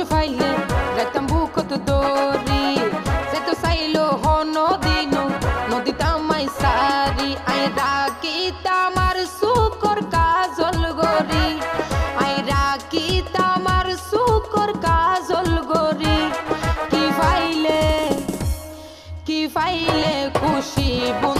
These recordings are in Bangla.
شوف عيني راك تنبوكو تدوري زيتو سايلو هونو دينو نودي تاما يساري اي راكي تامار سوكر كازول غوري اي راكي تامار سوكر كازول غوري كي فايلي كي فايلي كوشي بون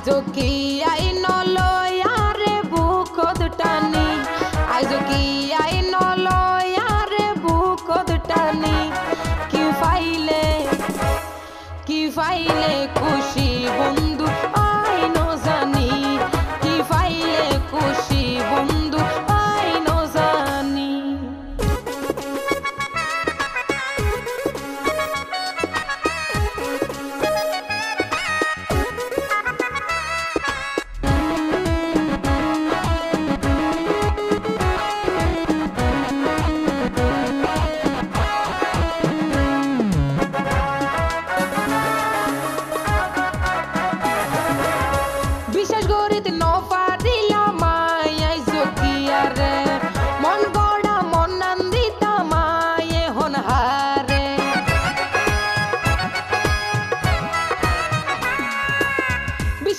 আইজ কি আই নলয়ারে বুকদ টানি। আইজ কি আই নলয়ারে বুকদ টানি। কি ফাইলে কি ফাইলে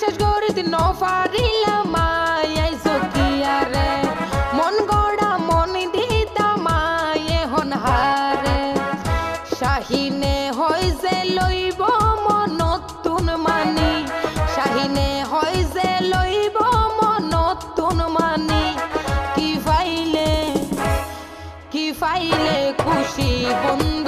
বিশেষ গরিতে নফা দিলাম মায়াই জকিয়ারে মন গড়া মন দিতা মায়ে হন হারে। শাহিনে হয় যে লইব মনতুন মানি। শাহিনে হয় যে লইব মনতুন মানি। কি ফাইলে কি ফাইলে খুশি বন্ধু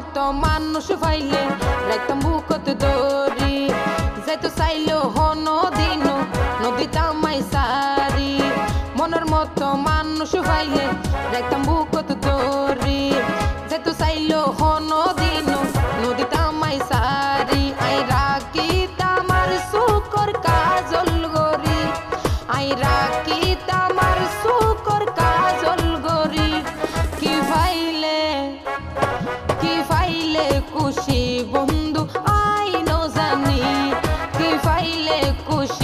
মতো মানুষ ফাইলে রাইতাম বুকত দৌড়ি। যাইতো চাইলো হ দিন, নদী তামাই সারি। মনের মতো মানুষ ফাইলে রাইতাম বুকত ফাইলে খুশি বন্ধু আইনো জানি কি ফাইলে খুশি